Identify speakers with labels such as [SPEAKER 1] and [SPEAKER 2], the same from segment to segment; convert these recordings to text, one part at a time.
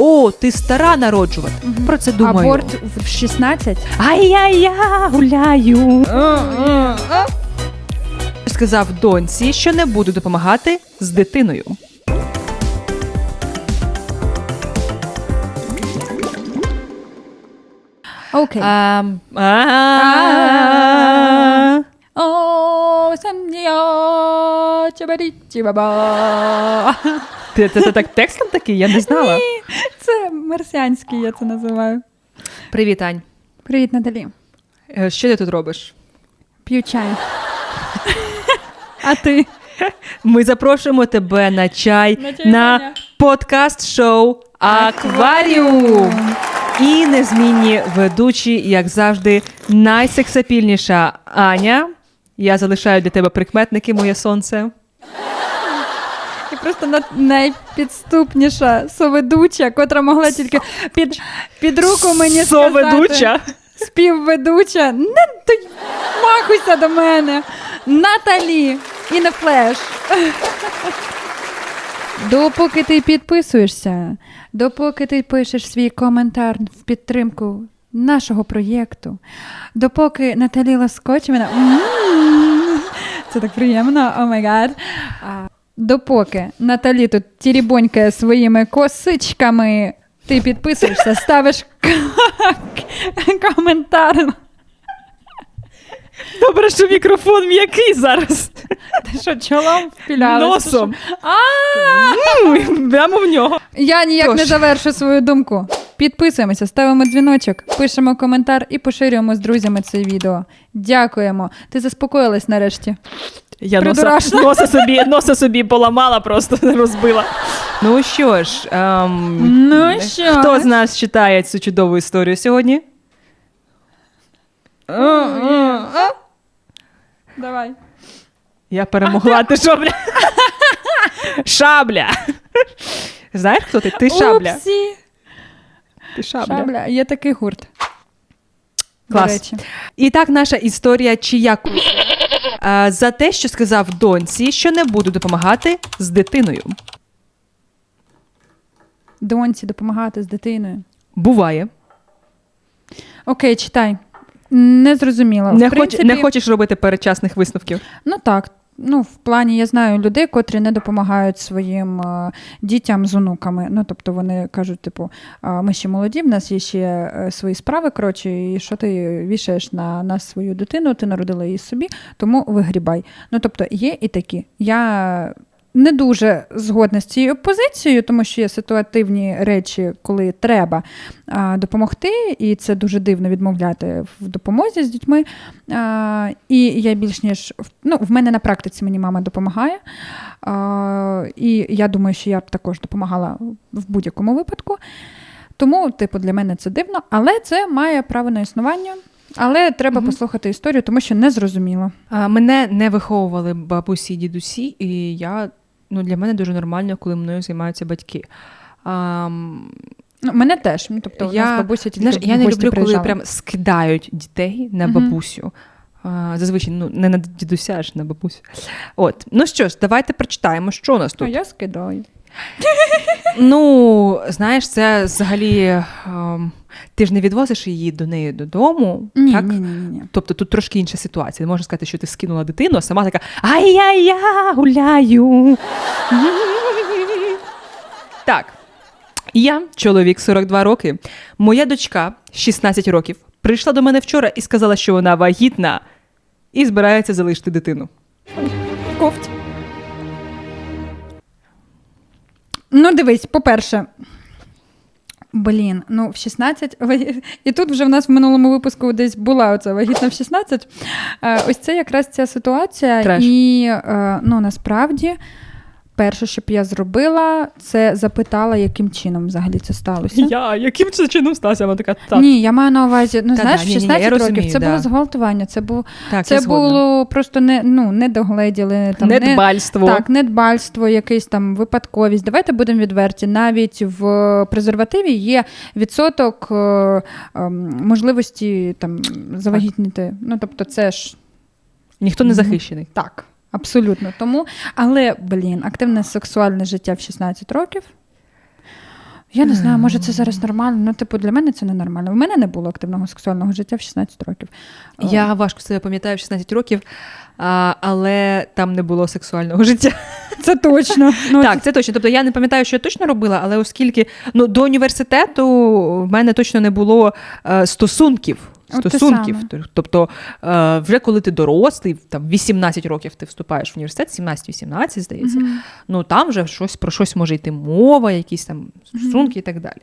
[SPEAKER 1] О, ти стара народжувати. Про це думаю.
[SPEAKER 2] Аборт в 16?
[SPEAKER 1] Ай-яй-я, гуляю. Сказав доньці, що не буду допомагати з дитиною.
[SPEAKER 2] Окей.
[SPEAKER 1] Ам.
[SPEAKER 2] О, баба.
[SPEAKER 1] Ти це так текстом такий? Я не знала.
[SPEAKER 2] Це марсіанський, я це називаю.
[SPEAKER 1] Привіт, Ань.
[SPEAKER 2] Привіт, Наталі.
[SPEAKER 1] Е, Що ти тут робиш?
[SPEAKER 2] П'ю чай. А ти?
[SPEAKER 1] Ми запрошуємо тебе на чай
[SPEAKER 2] На чай,
[SPEAKER 1] на подкаст-шоу Акваріум. І незмінні ведучі, як завжди, найсексапільніша Аня. Я залишаю для тебе прикметники, моє сонце.
[SPEAKER 2] Просто найпідступніша соведуча, котра могла тільки під, під руку мені сказати.
[SPEAKER 1] Соведуча.
[SPEAKER 2] Співведуча. Не ти махуйся до мене. Наталі і не флеш. Допоки ти підписуєшся, допоки ти пишеш свій коментар в підтримку нашого проєкту, допоки Наталі лоскоче мене. Це так приємно, о май гад. Допоки Наталі тут тірібонькає своїми косичками, ти підписуєшся, ставиш коментар.
[SPEAKER 1] Добре, що мікрофон м'який зараз.
[SPEAKER 2] Ти що, чолом впілялась?
[SPEAKER 1] Носом. Прямо в нього.
[SPEAKER 2] Я ніяк не завершу свою думку. Підписуємося, ставимо дзвіночок, пишемо коментар і поширюємо з друзями це відео. Дякуємо. Ти заспокоїлась нарешті.
[SPEAKER 1] Я носа, носа, собі, носа собі поламала, просто розбила. Ну що ж, ем,
[SPEAKER 2] Ну що?
[SPEAKER 1] хто з нас читає цю чудову історію сьогодні?
[SPEAKER 2] Давай.
[SPEAKER 1] Я перемогла, ти шабля. Шабля. Знаєш, хто ти? Ти шабля.
[SPEAKER 2] Упсі.
[SPEAKER 1] Ти шабля.
[SPEAKER 2] Шабля. Є такий гурт.
[SPEAKER 1] Клас. І так, наша історія чияку. Е, За те, що сказав доньці, що не буду допомагати з дитиною.
[SPEAKER 2] Доньці допомагати з дитиною.
[SPEAKER 1] Буває.
[SPEAKER 2] Окей, читай. Не зрозуміла.
[SPEAKER 1] Не,
[SPEAKER 2] В
[SPEAKER 1] хоч,
[SPEAKER 2] принципі,
[SPEAKER 1] не хочеш робити передчасних висновків.
[SPEAKER 2] Ну так. Ну, в плані я знаю людей, котрі не допомагають своїм е, дітям з онуками. Ну, тобто вони кажуть, типу, «А, ми ще молоді, в нас є ще е, свої справи, коротше, і що ти вішаєш на нас свою дитину, ти народила її собі, тому вигрібай. Ну, тобто, є і такі. Я не дуже згодна з цією позицією, тому що є ситуативні речі, коли треба а, допомогти, і це дуже дивно відмовляти в допомозі з дітьми. А, і я більш ніж ну, в мене на практиці мені мама допомагає. А, і я думаю, що я б також допомагала в будь-якому випадку. Тому, типу, для мене це дивно, але це має право на існування. Але треба послухати історію, тому що не зрозуміло.
[SPEAKER 1] А, Мене не виховували бабусі і дідусі, і я ну для мене дуже нормально, коли мною займаються батьки. А,
[SPEAKER 2] Ну, мене теж. Ну, тобто, у
[SPEAKER 1] я,
[SPEAKER 2] нас бабуся тільки
[SPEAKER 1] знаєш,
[SPEAKER 2] в
[SPEAKER 1] я не
[SPEAKER 2] гості
[SPEAKER 1] люблю, коли прям скидають дітей на
[SPEAKER 2] Мгм.
[SPEAKER 1] бабусю. А, зазвичай ну, не на дідуся, аж на бабусю. От, ну що ж, давайте прочитаємо, що у нас
[SPEAKER 2] А
[SPEAKER 1] тут.
[SPEAKER 2] я скидаю.
[SPEAKER 1] Ну, знаєш, це взагалі ем, ти ж не відвозиш її до неї додому.
[SPEAKER 2] Ні,
[SPEAKER 1] так?
[SPEAKER 2] ні, ні, ні, ні.
[SPEAKER 1] Тобто тут трошки інша ситуація. Можна сказати, що ти скинула дитину, а сама така ай-яй-я, гуляю. так. Я, чоловік 42 роки, моя дочка 16 років, прийшла до мене вчора і сказала, що вона вагітна і збирається залишити дитину.
[SPEAKER 2] Кофть. Ну, дивись, по-перше. Блін, ну в 16. І тут вже в нас в минулому випуску десь була оця вагітна в 16. Е, Ось це якраз ця ситуація.
[SPEAKER 1] Треш.
[SPEAKER 2] І е, ну, насправді, перше, що б я зробила, це запитала, яким чином взагалі це сталося.
[SPEAKER 1] Я яким це чином сталося? Вона така так.
[SPEAKER 2] Ні, я маю на увазі, ну
[SPEAKER 1] Та
[SPEAKER 2] знаєш,
[SPEAKER 1] да,
[SPEAKER 2] в
[SPEAKER 1] ні-ні-ні,
[SPEAKER 2] 16 років
[SPEAKER 1] розумію,
[SPEAKER 2] це
[SPEAKER 1] да.
[SPEAKER 2] було зґвалтування, це був
[SPEAKER 1] так
[SPEAKER 2] це було просто не, ну, недогледіли. Там, не, так, недбальство, якийсь там випадковість. Давайте будемо відверті. Навіть в презервативі є відсоток е, ем, можливості там завагітніти. Ну, тобто, це ж
[SPEAKER 1] Ніхто не захищений.
[SPEAKER 2] так, абсолютно. Тому, але, блін, активне сексуальне життя в 16 років. Я не знаю, може це зараз нормально. Ну, типу, для мене це не нормально. У мене не було активного сексуального життя в 16 років.
[SPEAKER 1] Я важко себе пам'ятаю в 16 років, а, але там не було сексуального життя.
[SPEAKER 2] Це точно. Ну,
[SPEAKER 1] так, це точно. Тобто я не пам'ятаю, що я точно робила, але оскільки ну, до університету в мене точно не було е, стосунків.
[SPEAKER 2] От
[SPEAKER 1] Стосунків. Тобто, е, вже коли ти дорослий, там 18 років ти вступаєш в університет, 17-18, здається,
[SPEAKER 2] Мгм.
[SPEAKER 1] ну там вже щось про щось може йти мова, якісь там стосунки і так далі.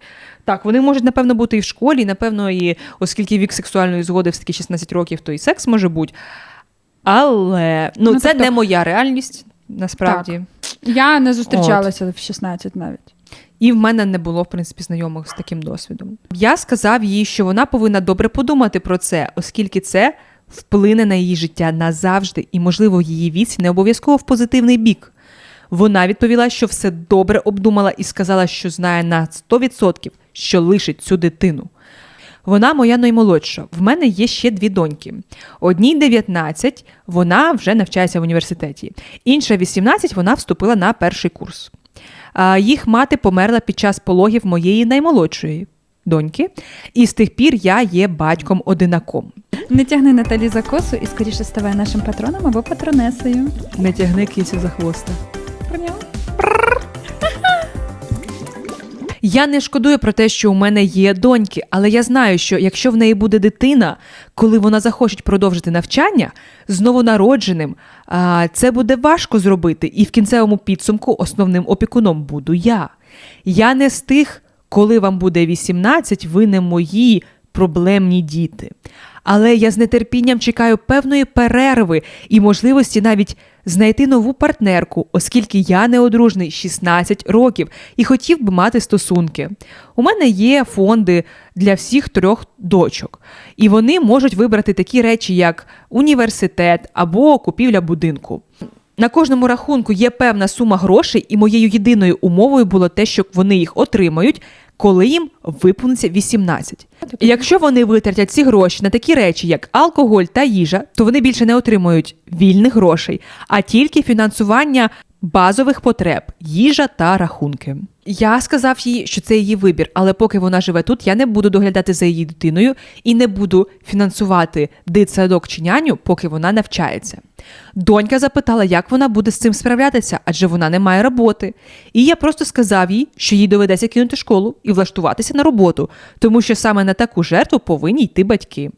[SPEAKER 1] Так, вони можуть, напевно, бути і в школі, і, напевно, і оскільки вік сексуальної згоди все-таки 16 років, то і секс може бути. Але ну,
[SPEAKER 2] Ну,
[SPEAKER 1] це
[SPEAKER 2] тобто-
[SPEAKER 1] не моя реальність, насправді.
[SPEAKER 2] Я не зустрічалася в 16 навіть.
[SPEAKER 1] І в мене не було, в принципі, знайомих з таким досвідом. Я сказав їй, що вона повинна добре подумати про це, оскільки це вплине на її життя назавжди, і, можливо, її віці не обов'язково в позитивний бік. Вона відповіла, що все добре обдумала і сказала, що знає на 100%, що лишить цю дитину. Вона моя наймолодша. В мене є ще дві доньки. Одній 19, вона вже навчається в університеті. Інша 18, вона вступила на перший курс. А, Їх мати померла під час пологів моєї наймолодшої доньки, і з тих пір я є батьком одинаком.
[SPEAKER 2] Не тягни Наталі за косу і скоріше ставай нашим патроном або патронесою.
[SPEAKER 1] Не тягни кісю за хвоста.
[SPEAKER 2] Прийняла?
[SPEAKER 1] Я не шкодую про те, що у мене є доньки, але я знаю, що якщо в неї буде дитина, коли вона захоче продовжити навчання з новонародженим, це буде важко зробити, і в кінцевому підсумку основним опікуном буду я. Я не з тих, коли вам буде 18, ви не мої проблемні діти. Але я з нетерпінням чекаю певної перерви і можливості навіть знайти нову партнерку, оскільки я неодружний 16 років і хотів би мати стосунки. У мене є фонди для всіх трьох дочок, і вони можуть вибрати такі речі, як університет або купівля будинку. На кожному рахунку є певна сума грошей, і моєю єдиною умовою було те, що вони їх отримають, коли їм виповниться 18. І Якщо вони витратять ці гроші на такі речі, як алкоголь та їжа, то вони більше не отримують вільних грошей, а тільки фінансування базових потреб, їжа та рахунки. Я сказав їй, що це її вибір, але поки вона живе тут, я не буду доглядати за її дитиною і не буду фінансувати дитсадок чи няню, поки вона навчається. Донька запитала, як вона буде з цим справлятися, адже вона не має роботи. І я просто сказав їй, що їй доведеться кинути школу і влаштуватися на роботу, тому що саме на таку жертву повинні йти батьки.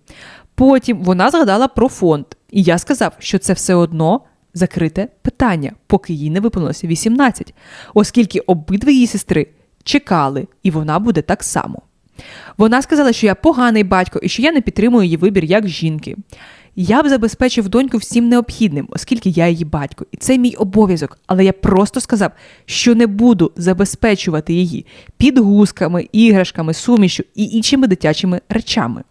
[SPEAKER 1] Потім вона згадала про фонд, і я сказав, що це все одно закрите питання, поки їй не виповнилося 18, оскільки обидві її сестри чекали, і вона буде так само. Вона сказала, що я поганий батько і що я не підтримую її вибір як жінки. Я б забезпечив доньку всім необхідним, оскільки я її батько, і це мій обов'язок. Але я просто сказав, що не буду забезпечувати її підгузками, іграшками, сумішю і іншими дитячими речами.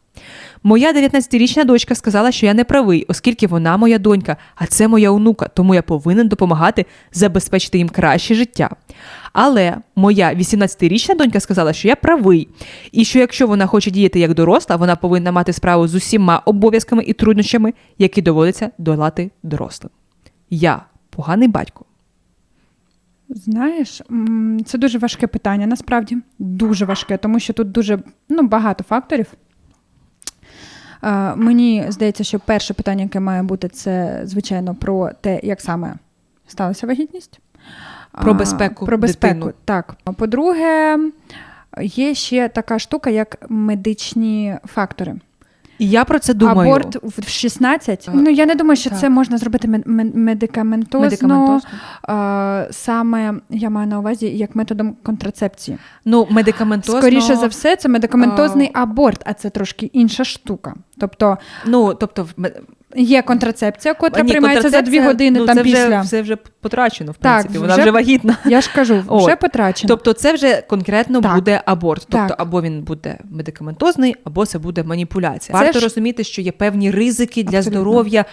[SPEAKER 1] Моя 19-річна дочка сказала, що я не правий, оскільки вона моя донька, а це моя онука, тому я повинен допомагати забезпечити їм краще життя. Але моя 18-річна донька сказала, що я правий, і що якщо вона хоче діяти як доросла, вона повинна мати справу з усіма обов'язками і труднощами, які доводиться долати дорослим. Я поганий батько.
[SPEAKER 2] Знаєш, це дуже важке питання, насправді дуже важке, тому що тут дуже ну, багато факторів. Е, Мені здається, що перше питання, яке має бути, це звичайно про те, як саме сталася вагітність.
[SPEAKER 1] Про безпеку
[SPEAKER 2] Про безпеку,
[SPEAKER 1] дитину.
[SPEAKER 2] так. По-друге, є ще така штука, як медичні фактори.
[SPEAKER 1] І я про це думаю.
[SPEAKER 2] Аборт в 16. Ну я не думаю, що
[SPEAKER 1] так.
[SPEAKER 2] це можна зробити мен- мен- медикаментозно.
[SPEAKER 1] Медикаментозно.
[SPEAKER 2] А, саме я маю на увазі як методом контрацепції.
[SPEAKER 1] Ну, медикаментозно.
[SPEAKER 2] Скоріше за все, це медикаментозний аборт, а це трошки інша штука. Тобто
[SPEAKER 1] Ну, тобто,
[SPEAKER 2] є контрацепція, котра
[SPEAKER 1] Ні,
[SPEAKER 2] приймається за дві години
[SPEAKER 1] ну,
[SPEAKER 2] там
[SPEAKER 1] це
[SPEAKER 2] після.
[SPEAKER 1] Вже, це вже потрачено, в
[SPEAKER 2] Так,
[SPEAKER 1] принципі. Вона
[SPEAKER 2] вже-
[SPEAKER 1] вже вагітна.
[SPEAKER 2] Я ж кажу,
[SPEAKER 1] От.
[SPEAKER 2] вже потрачено.
[SPEAKER 1] Тобто, це вже конкретно
[SPEAKER 2] Так.
[SPEAKER 1] буде аборт. Тобто,
[SPEAKER 2] Так.
[SPEAKER 1] або він буде медикаментозний, або це буде маніпуляція.
[SPEAKER 2] Це
[SPEAKER 1] Варто
[SPEAKER 2] ж-
[SPEAKER 1] розуміти, що є певні ризики для
[SPEAKER 2] Абсолютно.
[SPEAKER 1] здоров'я,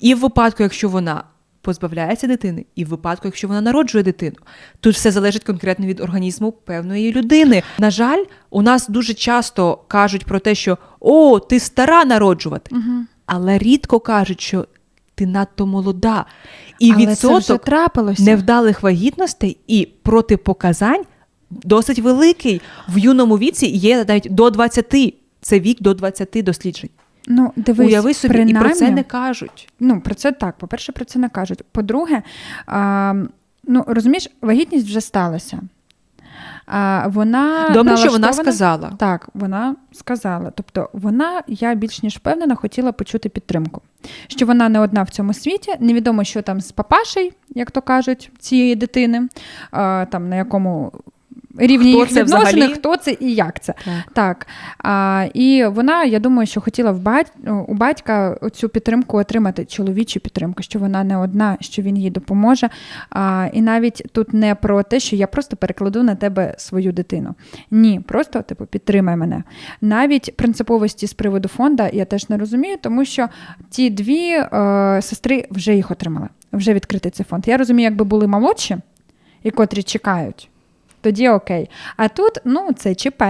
[SPEAKER 1] і в випадку, якщо вона позбавляється дитини, і в випадку, якщо вона народжує дитину. Тут все залежить конкретно від організму певної людини. На жаль, у нас дуже часто кажуть про те, що о, ти стара народжувати,
[SPEAKER 2] Мгм.
[SPEAKER 1] Але рідко кажуть, що ти надто молода. І
[SPEAKER 2] Але це
[SPEAKER 1] відсоток невдалих вагітностей і протипоказань досить великий. В юному віці є навіть до 20. Це вік до 20 досліджень.
[SPEAKER 2] Ну, дивись,
[SPEAKER 1] Уяви собі, і про це не кажуть.
[SPEAKER 2] Ну, про це так. По-перше, про це не кажуть. По-друге, а, ну, розумієш, вагітність вже сталася. А, вона
[SPEAKER 1] Добре, що вона сказала.
[SPEAKER 2] Так, вона сказала. Тобто, вона, я більш ніж впевнена, хотіла почути підтримку. Що вона не одна в цьому світі, невідомо, що там з папашей, як то кажуть, цієї дитини, а, там на якому рівні
[SPEAKER 1] Хто
[SPEAKER 2] їх
[SPEAKER 1] це
[SPEAKER 2] відносини,
[SPEAKER 1] взагалі?
[SPEAKER 2] хто це і як це.
[SPEAKER 1] Так.
[SPEAKER 2] Так. А, і вона, я думаю, що хотіла в бать... у батька цю підтримку отримати, чоловічу підтримку, що вона не одна, що він їй допоможе. А, і навіть тут не про те, що я просто перекладу на тебе свою дитину. Ні, просто типу підтримай мене. Навіть принциповості з приводу фонда я теж не розумію, тому що ті дві е, сестри вже їх отримали, вже відкритий цей фонд. Я розумію, якби були молодші і котрі чекають. Тоді окей. А тут, ну, це ЧП.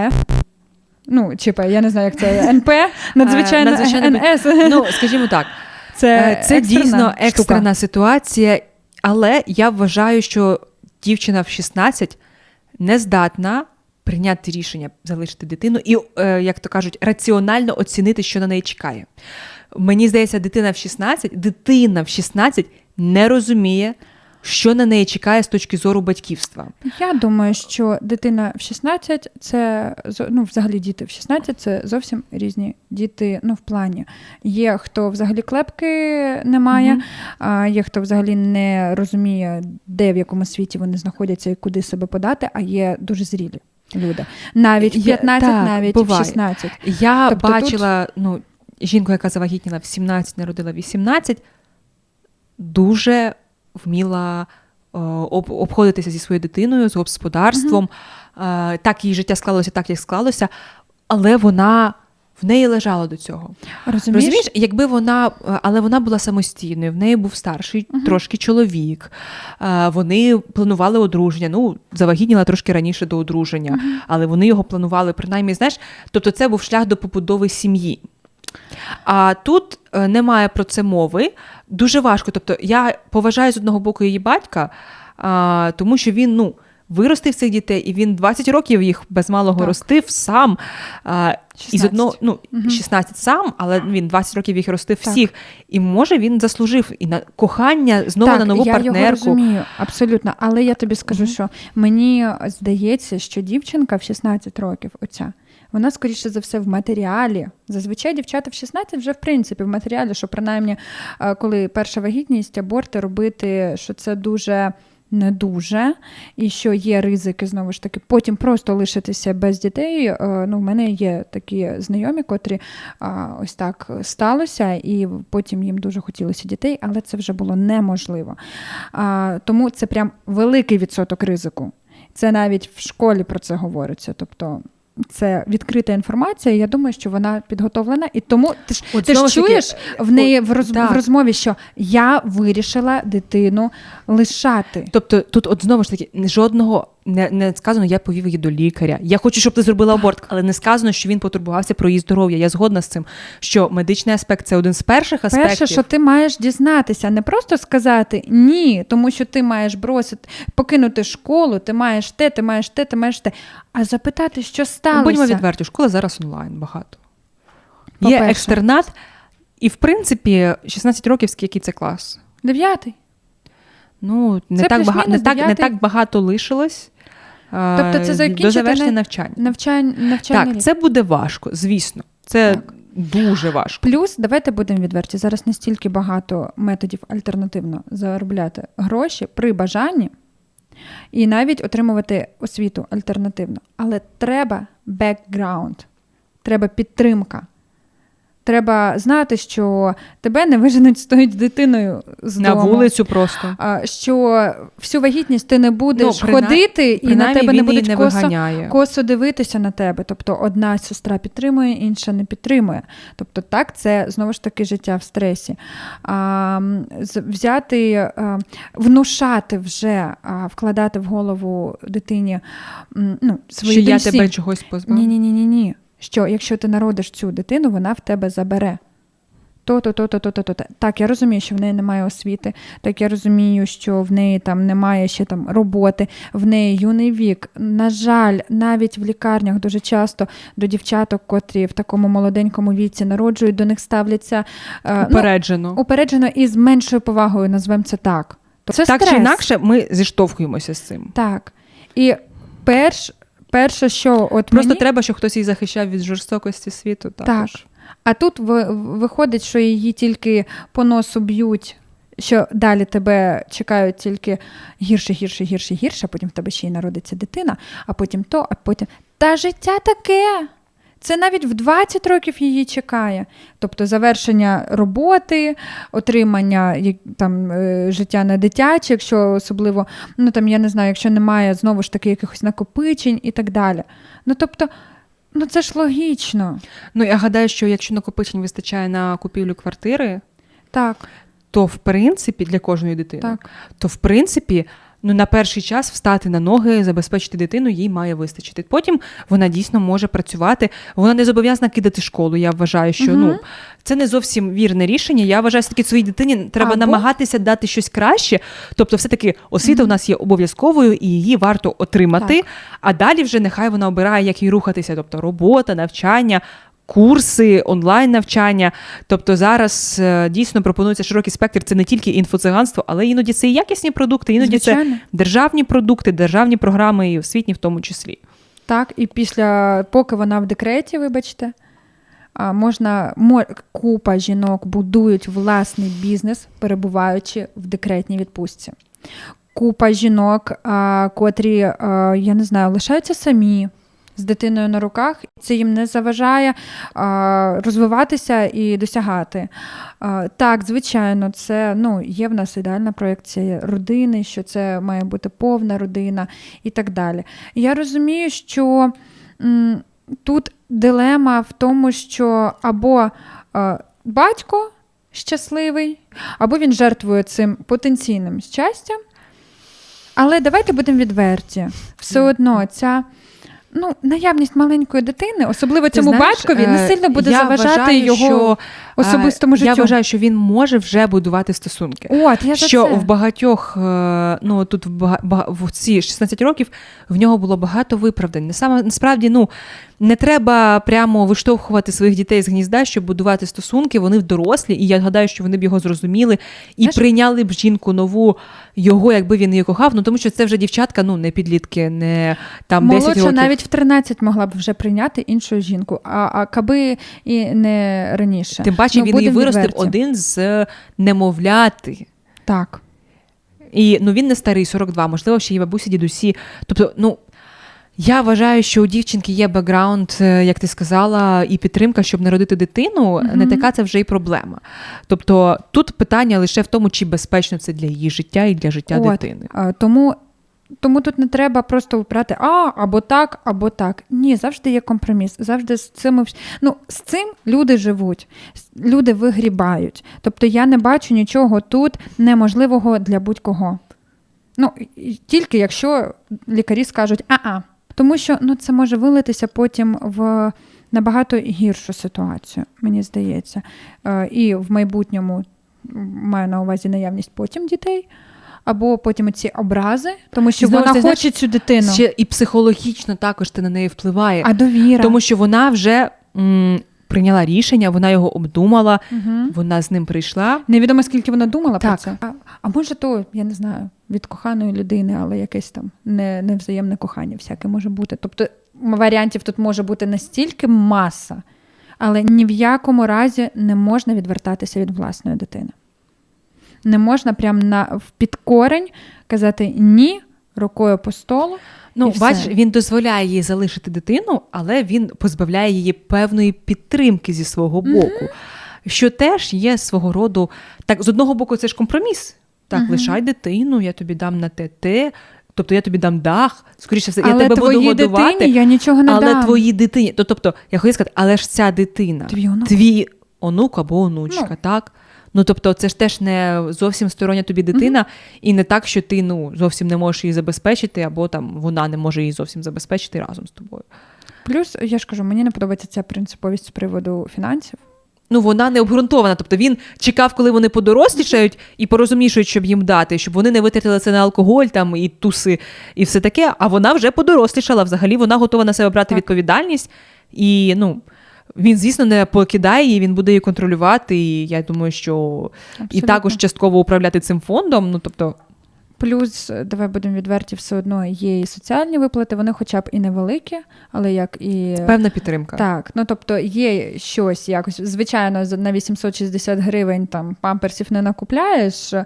[SPEAKER 2] Ну, ЧП, я не знаю, як це НП, надзвичайно НС.
[SPEAKER 1] Ну, скажімо так,
[SPEAKER 2] це,
[SPEAKER 1] Е, Це
[SPEAKER 2] екстрена
[SPEAKER 1] дійсно
[SPEAKER 2] штука.
[SPEAKER 1] екстрена ситуація, але я вважаю, що дівчина в 16 не здатна прийняти рішення залишити дитину і, е, як то кажуть, раціонально оцінити, що на неї чекає. Мені здається, дитина в 16, дитина в 16 не розуміє, що на неї чекає з точки зору батьківства.
[SPEAKER 2] Я думаю, що дитина в 16 це ну, взагалі діти в 16 це зовсім різні діти. Ну, в плані є хто взагалі клепки не має, а є хто взагалі не розуміє, де в якому світі вони знаходяться і куди себе подати, а є дуже зрілі люди. Навіть в 15,
[SPEAKER 1] так,
[SPEAKER 2] навіть
[SPEAKER 1] буває.
[SPEAKER 2] в 16.
[SPEAKER 1] Я
[SPEAKER 2] Тобто
[SPEAKER 1] бачила ну, жінку, яка завагітніла в 17, народила в 18, дуже вміла е, об, обходитися зі своєю дитиною, з господарством. Е, так її життя склалося, так як склалося, але вона в неї лежала до цього.
[SPEAKER 2] Розумієш?
[SPEAKER 1] Розумієш, якби вона, е, але вона була самостійною, в неї був старший трошки чоловік. Вони планували одруження. Ну, завагітніла трошки раніше до одруження, але вони його планували принаймні, знаєш, тобто це був шлях до побудови сім'ї. А тут е, немає про це мови. Дуже важко. Тобто, я поважаю з одного боку її батька, а, тому що він ну, виростив цих дітей, і він 20 років їх без малого
[SPEAKER 2] Так.
[SPEAKER 1] ростив сам. А, і з
[SPEAKER 2] 16.
[SPEAKER 1] одного, ну,
[SPEAKER 2] Мгм.
[SPEAKER 1] 16 сам, але він 20 років їх ростив
[SPEAKER 2] Так.
[SPEAKER 1] всіх. І може він заслужив і на кохання знову
[SPEAKER 2] так,
[SPEAKER 1] на нову
[SPEAKER 2] я
[SPEAKER 1] партнерку.
[SPEAKER 2] Його розумію, абсолютно. Але я тобі скажу, що мені здається, що дівчинка в 16 років, оця, вона, скоріше за все, в матеріалі. Зазвичай дівчата в 16 вже в принципі в матеріалі, що принаймні, е, коли перша вагітність, аборти робити, що це дуже. Не дуже, і що є ризики знову ж таки, потім просто лишитися без дітей. Е, Ну, в мене є такі знайомі, котрі ось так сталося, і потім їм дуже хотілося дітей, але це вже було неможливо. Тому це прям великий відсоток ризику. Це навіть в школі про це говориться. Тобто це відкрита інформація. Я думаю, що вона підготовлена, і тому ти ж
[SPEAKER 1] От
[SPEAKER 2] ти ж
[SPEAKER 1] чуєш таки,
[SPEAKER 2] в неї в, роз, в розмові, що я вирішила дитину лишати.
[SPEAKER 1] Тобто тут, от знову ж таки, жодного не, не сказано, я повів її до лікаря. Я хочу, щоб ти зробила аборт, але не сказано, що він потурбувався про її здоров'я. Я згодна з цим, що медичний аспект це один з перших аспектів.
[SPEAKER 2] Перше, що ти маєш дізнатися, не просто сказати ні, тому що ти маєш бросити, покинути школу, ти маєш те, ти маєш те, ти маєш те, а запитати, що сталося.
[SPEAKER 1] Будьмо відверті, школа зараз онлайн багато. Є
[SPEAKER 2] По-перше.
[SPEAKER 1] екстернат, і в принципі, 16 років який це клас.
[SPEAKER 2] Дев'ятий.
[SPEAKER 1] Ну, не,
[SPEAKER 2] Це
[SPEAKER 1] так, багато, не, так, не так багато лишилось.
[SPEAKER 2] Тобто це
[SPEAKER 1] до
[SPEAKER 2] закінчити
[SPEAKER 1] завершення
[SPEAKER 2] не-
[SPEAKER 1] навчання.
[SPEAKER 2] Навчань, навчання.
[SPEAKER 1] Так, це буде важко, звісно. Це
[SPEAKER 2] Так.
[SPEAKER 1] дуже важко.
[SPEAKER 2] Плюс, давайте будемо відверті. Зараз настільки багато методів альтернативно заробляти гроші при бажанні і навіть отримувати освіту альтернативно. Але треба бекграунд, треба підтримка. Треба знати, що тебе не виженуть з тою дитиною з
[SPEAKER 1] На
[SPEAKER 2] дому.
[SPEAKER 1] вулицю просто.
[SPEAKER 2] А, що всю вагітність ти не будеш
[SPEAKER 1] Ну, принай-
[SPEAKER 2] ходити, і на тебе не будуть
[SPEAKER 1] не
[SPEAKER 2] косо,
[SPEAKER 1] виганяє.
[SPEAKER 2] косо дивитися на тебе. Тобто одна сестра підтримує, інша не підтримує. Тобто, так, це знову ж таки життя в стресі. А, взяти, а, внушати вже, а, вкладати в голову дитині ну, свої
[SPEAKER 1] що я тебе чогось позбав.
[SPEAKER 2] Ні, ні, ні, ні, ні. Що якщо ти народиш цю дитину, вона в тебе забере. То-то, то-то, то-то, то-то. Так, я розумію, що в неї немає освіти. Так, я розумію, що в неї там немає ще там роботи, в неї юний вік. На жаль, навіть в лікарнях дуже часто до дівчаток, котрі в такому молоденькому віці народжують, до них ставляться е, ну,
[SPEAKER 1] Упереджено.
[SPEAKER 2] упереджено і з меншою повагою, назвемо це так. Це
[SPEAKER 1] так
[SPEAKER 2] стрес.
[SPEAKER 1] чи інакше, ми зіштовхуємося з цим.
[SPEAKER 2] Так. І перш, перше, що от
[SPEAKER 1] Просто
[SPEAKER 2] мені...
[SPEAKER 1] треба, щоб хтось її захищав від жорстокості світу. Також.
[SPEAKER 2] А тут ви- виходить, що її тільки по носу б'ють, що далі тебе чекають тільки гірше, гірше, гірше, гірше, а потім в тебе ще й народиться дитина, а потім то, а потім. Та життя таке. Це навіть в 20 років її чекає. Тобто завершення роботи, отримання там, е, життя на дитяче, якщо особливо, ну там я не знаю, якщо немає знову ж таки якихось накопичень і так далі. Ну тобто, ну це ж логічно.
[SPEAKER 1] Ну я гадаю, що якщо накопичень вистачає на купівлю квартири,
[SPEAKER 2] Так,
[SPEAKER 1] то в принципі для кожної дитини,
[SPEAKER 2] так.
[SPEAKER 1] то в принципі. Ну, на перший час встати на ноги, забезпечити дитину, їй має вистачити. Потім вона дійсно може працювати. Вона не зобов'язана кидати школу. Я вважаю, що
[SPEAKER 2] Мгм.
[SPEAKER 1] ну це не зовсім вірне рішення. Я вважаю, все таки своїй дитині треба
[SPEAKER 2] Або-
[SPEAKER 1] намагатися дати щось краще. Тобто, все таки освіта у нас є обов'язковою і її варто отримати.
[SPEAKER 2] Так.
[SPEAKER 1] А далі вже нехай вона обирає, як їй рухатися. Тобто робота, навчання. Курси, онлайн навчання. Тобто зараз е, дійсно пропонується широкий спектр. Це не тільки інфоциганство, але іноді це і якісні продукти, іноді це державні продукти, державні програми і освітні в тому числі.
[SPEAKER 2] Так, і після, поки вона в декреті, вибачте, можна мо, купа жінок будують власний бізнес, перебуваючи в декретній відпустці. Купа жінок, котрі, я не знаю, лишаються самі. З дитиною на руках це їм не заважає а, розвиватися і досягати. А, так, звичайно, це ну, є в нас ідеальна проєкція родини, що це має бути повна родина і так далі. Я розумію, що м, тут дилема в тому, що або е, батько щасливий, або він жертвує цим потенційним щастям. Але давайте будемо відверті. Все одно ця. Ну, наявність маленької дитини, особливо
[SPEAKER 1] Ти
[SPEAKER 2] цьому
[SPEAKER 1] знаєш,
[SPEAKER 2] батькові, не
[SPEAKER 1] е,
[SPEAKER 2] сильно буде
[SPEAKER 1] я
[SPEAKER 2] заважати
[SPEAKER 1] вважаю,
[SPEAKER 2] його
[SPEAKER 1] що,
[SPEAKER 2] особистому
[SPEAKER 1] е,
[SPEAKER 2] життю.
[SPEAKER 1] Я вважаю, що він може вже будувати стосунки.
[SPEAKER 2] От, я
[SPEAKER 1] що
[SPEAKER 2] це.
[SPEAKER 1] в багатьох, е, ну тут в, бага- в ці 16 років в нього було багато виправдань. Насправді, ну не треба прямо виштовхувати своїх дітей з гнізда, щоб будувати стосунки. Вони дорослі, і я гадаю, що вони б його зрозуміли і
[SPEAKER 2] Знаєш-
[SPEAKER 1] прийняли б жінку нову його, якби він її кохав. Ну тому що це вже дівчатка, ну не підлітки, не там 10 років.
[SPEAKER 2] навіть в 13 могла б вже прийняти іншу жінку, а, а каби і не раніше.
[SPEAKER 1] Тим паче
[SPEAKER 2] Ну,
[SPEAKER 1] він її виростив
[SPEAKER 2] відверті.
[SPEAKER 1] один з немовляти.
[SPEAKER 2] Так.
[SPEAKER 1] І ну він не старий, 42, можливо, ще й бабусі, дідусі. Тобто, ну. Я вважаю, що у дівчинки є бекграунд, е, як ти сказала, і підтримка, щоб народити дитину.
[SPEAKER 2] Мгм.
[SPEAKER 1] Не така це вже й проблема. Тобто тут питання лише в тому, чи безпечно це для її життя і для життя
[SPEAKER 2] От.
[SPEAKER 1] дитини.
[SPEAKER 2] Тому, тому тут не треба просто брати а, або так, або так. Ні, завжди є компроміс. Завжди з цим, ну, з цим люди живуть, люди вигрібають. Тобто я не бачу нічого тут неможливого для будь-кого. Ну, тільки якщо лікарі скажуть а-а. Тому що ну, це може вилитися потім в набагато гіршу ситуацію, мені здається. Е, І в майбутньому маю на увазі наявність потім дітей, або потім ці образи, тому що
[SPEAKER 1] знову
[SPEAKER 2] вона
[SPEAKER 1] ти
[SPEAKER 2] хоче цю дитину.
[SPEAKER 1] Ще і психологічно також ти на неї впливає,
[SPEAKER 2] А довіра.
[SPEAKER 1] тому що вона вже м, прийняла рішення, вона його обдумала,
[SPEAKER 2] Угу.
[SPEAKER 1] вона з ним прийшла.
[SPEAKER 2] Невідомо, скільки вона думала
[SPEAKER 1] Так.
[SPEAKER 2] про це. А, а може, то, я не знаю, від коханої людини, але якесь там не, невзаємне кохання всяке може бути. Тобто варіантів тут може бути настільки маса, але ні в якому разі не можна відвертатися від власної дитини. Не можна прям на в підкорень казати ні рукою по столу.
[SPEAKER 1] Ну,
[SPEAKER 2] І все.
[SPEAKER 1] бачиш, він дозволяє їй залишити дитину, але він позбавляє її певної підтримки зі свого боку, що теж є свого роду. Так, з одного боку, це ж компроміс. Так,
[SPEAKER 2] Мгм.
[SPEAKER 1] лишай дитину, я тобі дам на ТТ, тобто я тобі дам дах, скоріше все, я
[SPEAKER 2] але
[SPEAKER 1] тебе буду годувати.
[SPEAKER 2] дитині я нічого не
[SPEAKER 1] але
[SPEAKER 2] дам.
[SPEAKER 1] твоїй дитині, то, тобто, я хотів сказати, але ж ця дитина,
[SPEAKER 2] Твій онук.
[SPEAKER 1] твій онук або онучка,
[SPEAKER 2] Ну.
[SPEAKER 1] так? Ну, тобто, це ж теж не зовсім стороння тобі дитина, і не так, що ти ну, зовсім не можеш її забезпечити, або там вона не може її зовсім забезпечити разом з тобою.
[SPEAKER 2] Плюс, я ж кажу, мені не подобається ця принциповість з приводу фінансів.
[SPEAKER 1] ну вона не обґрунтована. Тобто він чекав, коли вони подорослішають і порозумнішують, щоб їм дати, щоб вони не витратили це на алкоголь там і туси, і все таке. А вона вже подорослішала. Взагалі вона готова на себе брати
[SPEAKER 2] Так.
[SPEAKER 1] відповідальність. І ну він, звісно, не покидає її, він буде її контролювати. І я думаю, що і також частково управляти цим фондом. Ну тобто,
[SPEAKER 2] Плюс, е, давай будемо відверті, все одно є і соціальні виплати, вони хоча б і невеликі, але як і.
[SPEAKER 1] певна підтримка.
[SPEAKER 2] Так, ну тобто є щось якось. Звичайно, за- на 860 гривень там памперсів не накупляєш е,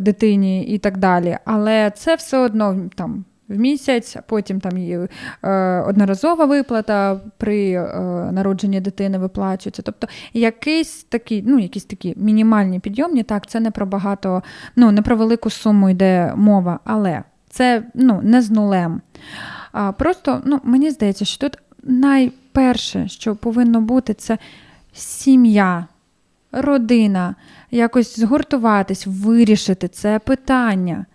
[SPEAKER 2] дитині і так далі. Але це все одно там в місяць, потім там є е, одноразова виплата при е, народженні дитини виплачується. Тобто якийсь такий, ну, якісь такі мінімальні підйомні, так, це не про багато, ну, не про велику суму йде мова, але це ну, не з нулем. А, просто ну, мені здається, що тут найперше, що повинно бути, це сім'я, родина, якось згуртуватись, вирішити це питання,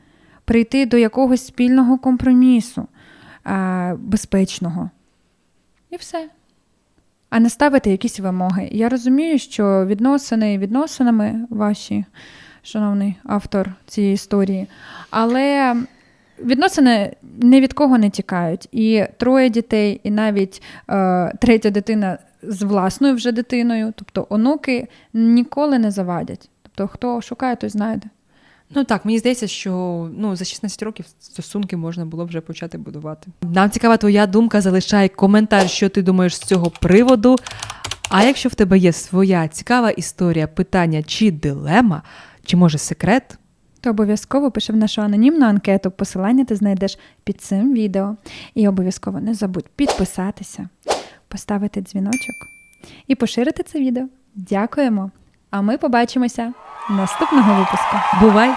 [SPEAKER 2] прийти до якогось спільного компромісу а, безпечного. І все. А не ставити якісь вимоги. Я розумію, що відносини відносинами ваші, шановний автор цієї історії, але відносини ні від кого не тікають. І троє дітей, і навіть е, третя дитина з власною вже дитиною, тобто онуки ніколи не завадять. Тобто, хто шукає, той знайде.
[SPEAKER 1] Ну так, мені здається, що ну за 16 років стосунки можна було вже почати будувати. Нам цікава твоя думка. Залишай коментар, що ти думаєш з цього приводу. А якщо в тебе є своя цікава історія, питання чи дилема, чи може секрет,
[SPEAKER 2] То обов'язково пиши в нашу анонімну анкету. Посилання ти знайдеш під цим відео. І обов'язково не забудь підписатися, поставити дзвіночок і поширити це відео. Дякуємо! А ми побачимося наступного випуску.
[SPEAKER 1] бувай!